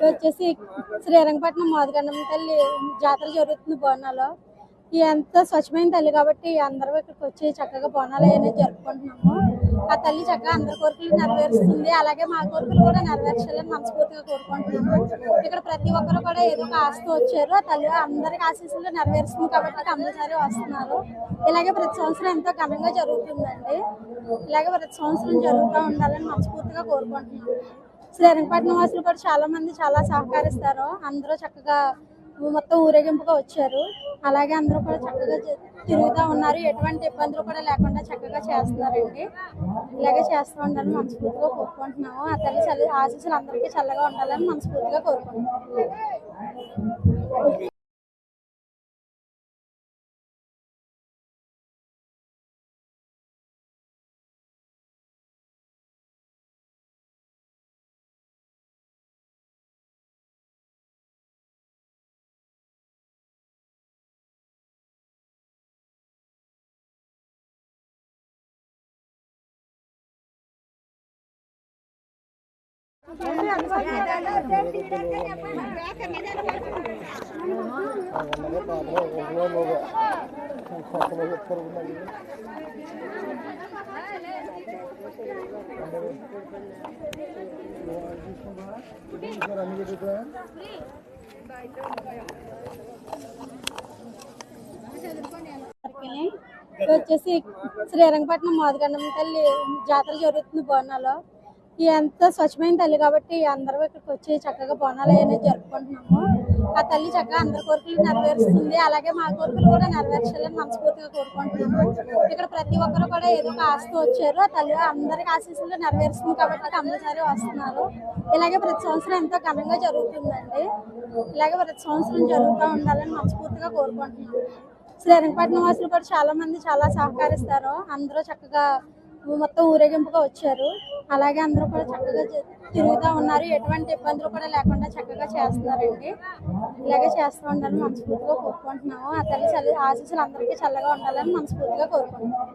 వచ్చేసి శ్రీరంగపట్నం మోదగండం తల్లి జాతర జరుగుతుంది బోనాలో. ఈ ఎంత స్వచ్ఛమైన తల్లి కాబట్టి అందరూ ఇక్కడికి వచ్చి చక్కగా బోనాలు అనేది జరుపుకుంటున్నాము. ఆ తల్లి చక్కగా అందరి కోరికలు నెరవేరుస్తుంది. అలాగే మా కోరికలు కూడా నెరవేర్చాలని మనస్ఫూర్తిగా కోరుకుంటున్నాము. ఇక్కడ ప్రతి ఒక్కరు కూడా ఏదో ఒక ఆస్తి వచ్చారు. ఆ తల్లి అందరికి ఆశీస్సులు నెరవేరుస్తుంది కాబట్టి కంపల్సరీ వస్తున్నారు. ఇలాగే ప్రతి సంవత్సరం ఎంతో ఘనంగా జరుగుతుందండి. ఇలాగే ప్రతి సంవత్సరం జరుగుతూ ఉండాలని మనస్ఫూర్తిగా కోరుకుంటున్నాము. శ్రీరంగపట్నం వాసులు కూడా చాలా మంది చాలా సహకరిస్తారు. అందరూ చక్కగా మొత్తం ఊరేగింపుగా వచ్చారు. అలాగే అందరూ కూడా చక్కగా తిరుగుతూ ఉన్నారు. ఎటువంటి ఇబ్బందులు కూడా లేకుండా చక్కగా చేస్తున్నారండి. ఇలాగే చేస్తూ ఉండాలని మనస్ఫూర్తిగా కోరుకుంటున్నాము. ఆ తల్లి చల్లి ఆశీస్సులు అందరికీ చల్లగా ఉండాలని మనస్ఫూర్తిగా కోరుకుంటున్నాము. వచ్చేసి శ్రీరంగపట్నం మోదగండం తల్లి జాతర జరుగుతుంది బోనాలో. ఎంత స్వచ్ఛమైన తల్లి కాబట్టి అందరూ ఇక్కడికి వచ్చి చక్కగా బోనాలు అనేది జరుపుకుంటున్నాము. ఆ తల్లి చక్కగా అందరి కోరికలు నెరవేరుస్తుంది. అలాగే మా కోరికలు కూడా నెరవేర్చాలని మనస్ఫూర్తిగా కోరుకుంటున్నాము. ఇక్కడ ప్రతి ఒక్కరు కూడా ఏదో ఒక ఆస్తి వచ్చారు. ఆ తల్లి అందరికి ఆశీస్సులు నెరవేరుస్తుంది కాబట్టి కంపల్సరీ వస్తున్నారు. ఇలాగే ప్రతి సంవత్సరం ఎంతో ఘనంగా జరుగుతుందండి. ఇలాగే ప్రతి సంవత్సరం జరుగుతూ ఉండాలని మనస్ఫూర్తిగా కోరుకుంటున్నాము. శ్రీరంగపట్నం వాసులు కూడా చాలా మంది చాలా సహకరిస్తారు. అందరూ చక్కగా మొత్తం ఊరేగింపుగా వచ్చారు. అలాగే అందరూ కూడా చక్కగా తిరుగుతూ ఉన్నారు. ఎటువంటి ఇబ్బందులు కూడా లేకుండా చక్కగా చేస్తున్నారండి. ఇలాగే చేస్తూ ఉండాలని మనస్ఫూర్తిగా కోరుకుంటున్నాము. ఆ తల్లి చల్ల ఆశీస్సులు అందరికీ చల్లగా ఉండాలని మనస్ఫూర్తిగా కోరుకుంటున్నాము.